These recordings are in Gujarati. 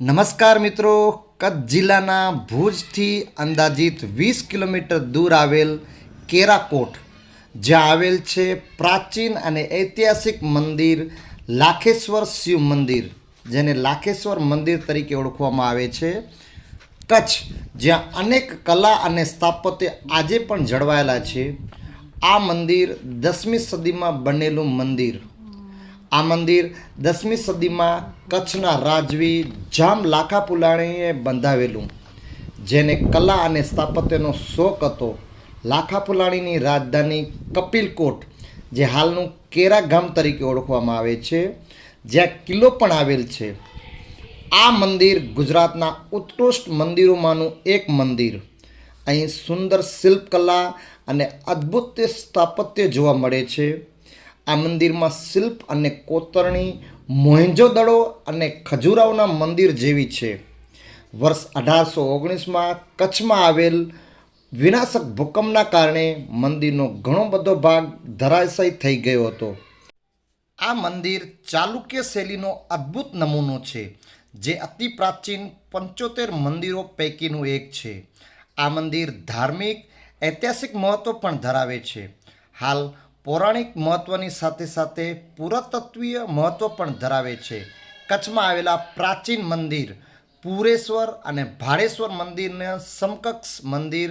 નમસ્કાર મિત્રો, કચ્છ જિલ્લાના ભુજથી અંદાજિત વીસ કિલોમીટર દૂર આવેલ કેરાકોટ, જ્યાં આવેલ છે પ્રાચીન અને ઐતિહાસિક મંદિર લાખેશ્વર શિવ મંદિર, જેને લાખેશ્વર મંદિર તરીકે ઓળખવામાં આવે છે. કચ્છ, જ્યાં અનેક કલા અને સ્થાપત્ય આજે પણ જળવાયેલા છે. આ મંદિર દસમી સદીમાં બનેલું મંદિર આ મંદિર દસમી સદીમાં કચ્છના રાજવી જામ લાખા પુલાણીએ બંધાવેલું. જેને કલા અને સ્થાપત્યનો શોખ હતો. લાખા પુલાણીની રાજધાની કપિલકોટ, જે હાલનું કેરા ગામ તરીકે ઓળખવામાં આવે છે, જ્યાં કિલ્લો પણ આવેલ છે. આ મંદિર ગુજરાતના ઉત્કૃષ્ટ મંદિરોમાંનું એક મંદિર. અહીં સુંદર શિલ્પકલા અને અદ્ભુત સ્થાપત્ય જોવા મળે છે. આ મંદિરમાં શિલ્પ અને કોતરણી મોહેંજોદડો અને ખજુરાઓના મંદિર જેવી છે. વર્ષ અઢારસો ઓગણીસમાં કચ્છમાં આવેલ વિનાશક ભૂકંપના કારણે મંદિરનો ઘણો બધો ભાગ ધરાશય થઈ ગયો હતો. આ મંદિર ચાલુક્ય શૈલીનો અદ્ભુત નમૂનો છે, જે અતિ પ્રાચીન પંચોતેર મંદિરો પૈકીનું એક છે. આ મંદિર ધાર્મિક, ઐતિહાસિક મહત્ત્વ પણ ધરાવે છે. હાલ પૌરાણિક મહત્વની સાથે સાથે પુરાતત્વીય મહત્વ પણ ધરાવે છે. કચ્છમાં આવેલા પ્રાચીન મંદિર, પુરેશ્વર અને ભાડેશ્વર મંદિરના સમકક્ષ મંદિર,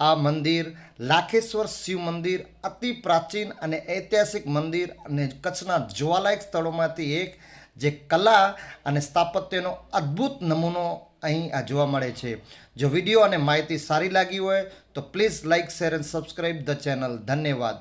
આ મંદિર લાખેશ્વર શિવ મંદિર, અતિ પ્રાચીન અને ઐતિહાસિક મંદિર અને કચ્છના જોવાલાયક સ્થળોમાંથી એક જે કલા અને સ્થાપત્યનો અદ્ભુત નમૂનો અહીં આ જોવા મળે છે. જો વીડિયો અને માહિતી સારી લાગી હોય તો please like share and subscribe the channel. ધન્યવાદ.